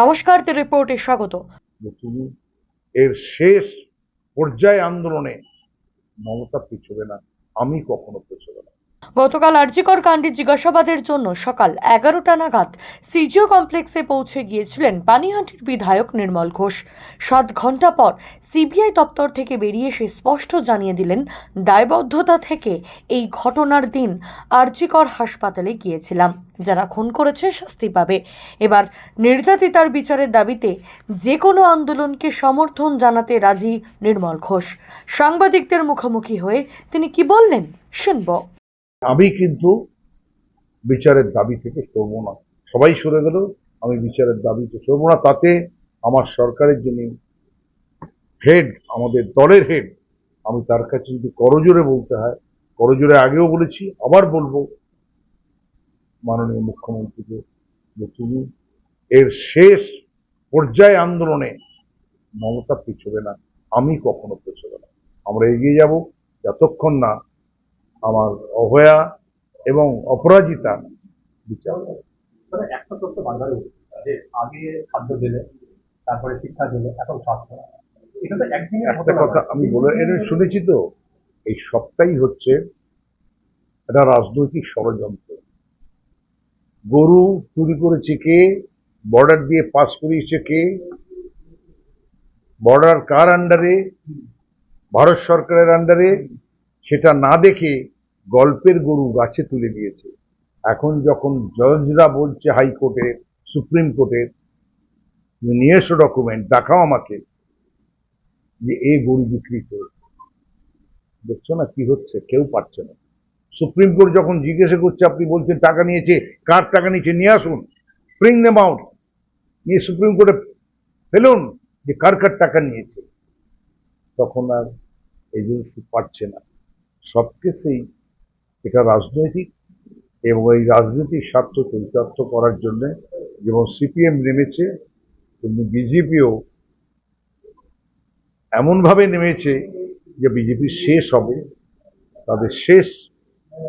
নমস্কার তে রিপোর্টে স্বাগত। এর শেষ পর্যায়ে আন্দোলনে মমতা পিছবে না, আমি কখনো পিছবে না। গতকাল আরজিকর কাণ্ডে জিজ্ঞাসাবাদের জন্য সকাল এগারোটা নাগাদ সিজিও কমপ্লেক্সে পৌঁছে গিয়েছিলেন পানিহাটির বিধায়ক নির্মল ঘোষ। সাত ঘণ্টা পর সিবিআই দপ্তর থেকে বেরিয়ে এসে স্পষ্ট জানিয়ে দিলেন, দায়বদ্ধতা থেকে এই ঘটনার দিন আরজিকর হাসপাতালে গিয়েছিলাম। যারা খুন করেছে শাস্তি পাবে। এবার নির্যাতিতার বিচারের দাবিতে যে কোনো আন্দোলনকে সমর্থন জানাতে রাজি নির্মল ঘোষ। সাংবাদিকদের মুখোমুখি হয়ে তিনি কি বললেন, শুনব। আমি কিন্তু বিচারের দাবি থেকে সরবো না। সবাই সরে গেল, আমি বিচারের দাবিতে সরবো না। তাতে আমার সরকারের যিনি হেড আমাদের দলের হেড আমি তার কাছে যদি করজোরে বলতে হয় করজোরে আগেও বলেছি, আবার বলব, মাননীয় মুখ্যমন্ত্রীকে যে তুমি এর শেষ পর্যায়ে আন্দোলনে মমতা পিছবে না, আমি কখনো পিছবে না। আমরা এগিয়ে যাব, যতক্ষণ না আমার অভয়া এবং অপরাজিতা বিচার মানে একটা তথ্য বারবার যে আগে খাদ্য দিলে তারপরে শিক্ষা দিলে এখন স্বাস্থ্য। একটা কথা আমি বলে শুনেছি তো এই সবটাই হচ্ছে একটা রাজনৈতিক ষড়যন্ত্র। গরু চুরি করেছে কে? বর্ডার দিয়ে পাস করিয়েছে কে? বর্ডার কার আন্ডারে ভারত সরকারের আন্ডারে সেটা না দেখে গল্পের গরু গাছে তুলে দিয়েছে। এখন যখন জজরা বলছে হাইকোর্টে, সুপ্রিম কোর্টের নিয়ে এসো ডকুমেন্ট দেখাও আমাকে যে এই গরু বিক্রি করেছে দেখছ না কি হচ্ছে? কেউ পারছে না। সুপ্রিম কোর্ট যখন জিজ্ঞাসা করছে, আপনি বলছেন টাকা নিয়েছে, কার টাকা নিয়েছে, নিয়ে আসুন। ব্রিং দেম নিয়ে সুপ্রিম কোর্টে ফেলুন যে কার কার টাকা নিয়েছে। তখন আর এজেন্সি পারছে না। সব কেসেই এটা রাজনৈতিক এবং এই রাজনৈতিক স্বার্থ চরিতার্থ করার জন্য যেমন সিপিএম নেমেছে, তেমনি বিজেপিও এমনভাবে নেমেছে যে বিজেপি শেষ হবে, তাদের শেষ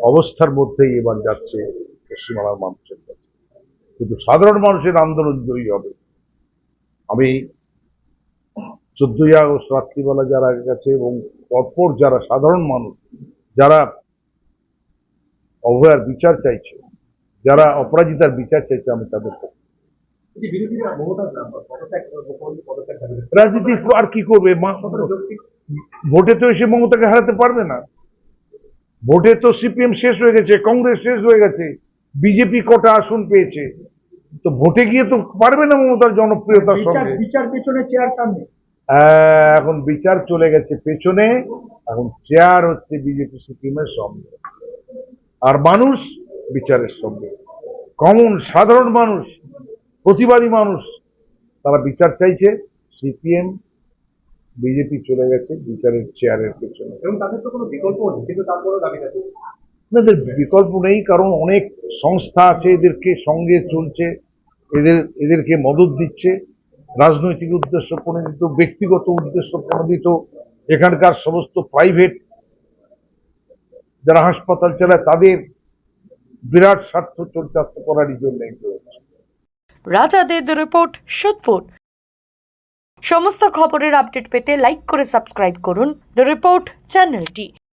অবস্থার মধ্যেই এবার যাচ্ছে পশ্চিমবাংলার মানুষের কাছে। কিন্তু সাধারণ মানুষের আন্দোলন জয়ী হবে। আমি চোদ্দই আগস্ট রাত্রিবেলা যারা গেছে এবং পরপর যারা সাধারণ মানুষ যারা অভয়ার বিচার চাইছে যারা অপরাজিতার বিচার চাইছে আমি তাদের। রাজনীতি আর কি করবে? ভোটে তো এসে মমতাকে হারাতে পারবে না। ভোটে তো সিপিএম শেষ হয়ে গেছে কংগ্রেস শেষ হয়ে গেছে বিজেপি কটা আসন পেয়েছে। তো ভোটে গিয়ে তো পারবে না মমতার জনপ্রিয়তার সঙ্গে। বিচার পেছনে চেয়ার সামনে। এখন বিচার চলে গেছে পেছনে। এখন চেয়ার হচ্ছে বিজেপি সিপিএমের সঙ্গে। আর মানুষ বিচারের সঙ্গে। কমন সাধারণ মানুষ প্রতিবাদী মানুষ তারা বিচার চাইছে। সিপিএম বিজেপি চলে গেছে বিচারের চেয়ারের পেছনে। এবং তাদের তো কোনো বিকল্প নেই কিন্তু তারপরেও এদের বিকল্প নেই কারণ অনেক সংস্থা আছে এদেরকে সঙ্গে চলছে এদের এদেরকে মদত দিচ্ছে। রাজনৈতিক উদ্দেশ্য প্রণোদিত ব্যক্তিগত উদ্দেশ্য প্রণোদিত এখানকার সমস্ত প্রাইভেট যারা হাসপাতাল চালায় তাদের বিরাট স্বার্থ চরিতার্থ করারই জন্য। রাজাদের দ্য রিপোর্ট, সোদপুর। সমস্ত খবরের আপডেট পেতে লাইক করে সাবস্ক্রাইব করুন। দ্য রিপোর্ট চ্যানেলটি